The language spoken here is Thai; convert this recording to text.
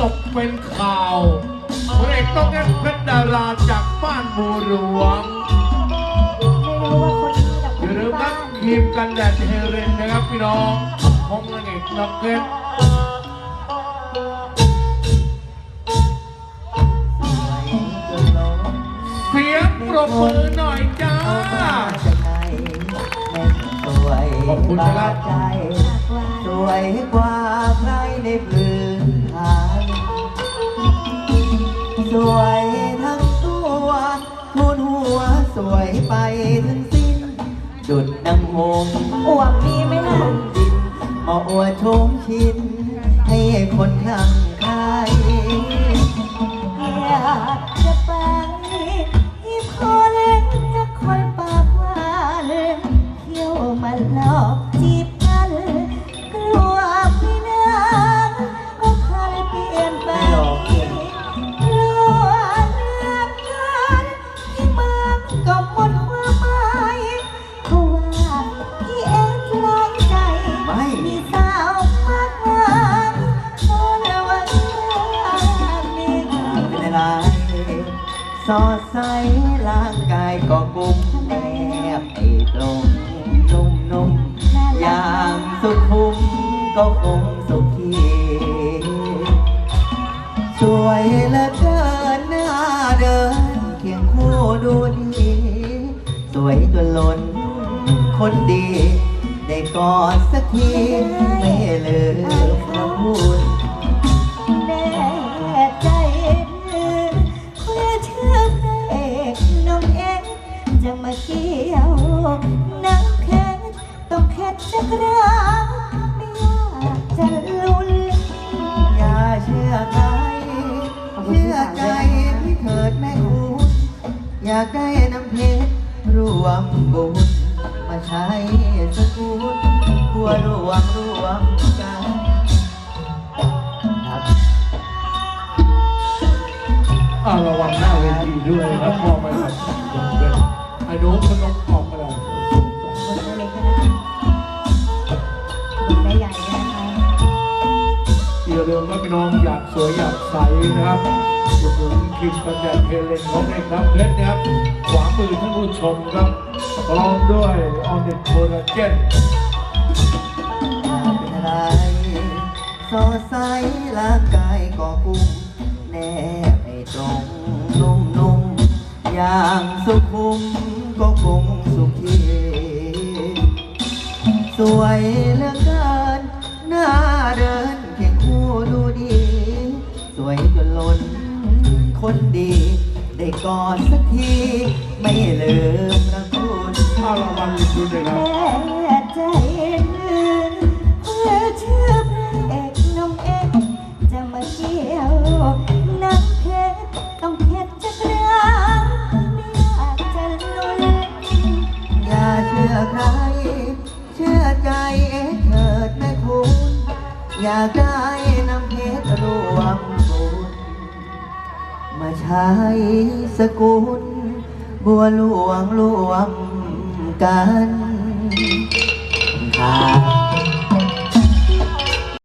ตกเป็นข่าวพระเอกต้องแอนเพชรดาราจากบ้านบัวหลวงไม่รู้ว่าคนนี้กับคอนย่าลืนี้มครับ้าบงครีมกันแดดเฮเรนนะครับพี่น้องของนางเอกน้ำเพชรเสียงปรบมือหน่อยจ้า ขอบคุณนะครับสวยกว่าใครใน วยทั้งตัวทุนหัวสวยไปทั้งสิ้น ดุดดังหงส์อวบมีไหมล่ะดินมาอวดโชมชิน ให้คนข้างใคร เป็นอไรสอดใสร่างกายก็กุมแนบไอ้ตรงนุ่มนุ่มอย่างสุดคุ้มก็คงสุขีสวยเหลือเกินหน้าเดินเคียงคู่ดูดีสวยจนล้นคนดี ได้กอดสักทีไม่ลืมพระคุ เที่ยวน้ำเพชรต้องเพชรจะกระไม่อยากจะลุ้นอย่าเชื่อใครเชื่อใจพี่เถิดแม่คุณอยากได้น้ำเพชรรวมบุญมาใช้สกุลบัวรวมรวมกันอาระวังหน้าเวทีด้วยนะครับมองไปครับ ไอ้หนูขนมออกมาแล้วคนเล็กๆนะคะได้ใหญ่เลยนะคะอย่าลืมว่าพี่น้องอยากสวยอยากใสนะครับอุดหนุนครีมกันแดดเฮเลนของเอกน้ำเพชรนะครับขวามือท่านผู้ชมครับพร้อมด้วยออนิโคลลาเจนเป็นอะไรสอดใสร่างกายก็กุ้มแนบไอ้ตรงนุ่มนุ่มๆอย่างสุขุม ก็คงสุขีสวยเหลือเกินหน้าเดินเคียงคู่ดูดี สวยจนล้นคนดี ได้กอดสักที ไม่ลืมพระคุณอาละวันดูด้วยค ชื่อใคร เชื่อใจเอ็เถิดแม่คุณ อยากได้น้ำเพชรรวมบุญมาใช้สกุล บัวหลวงรวมกันค่ะ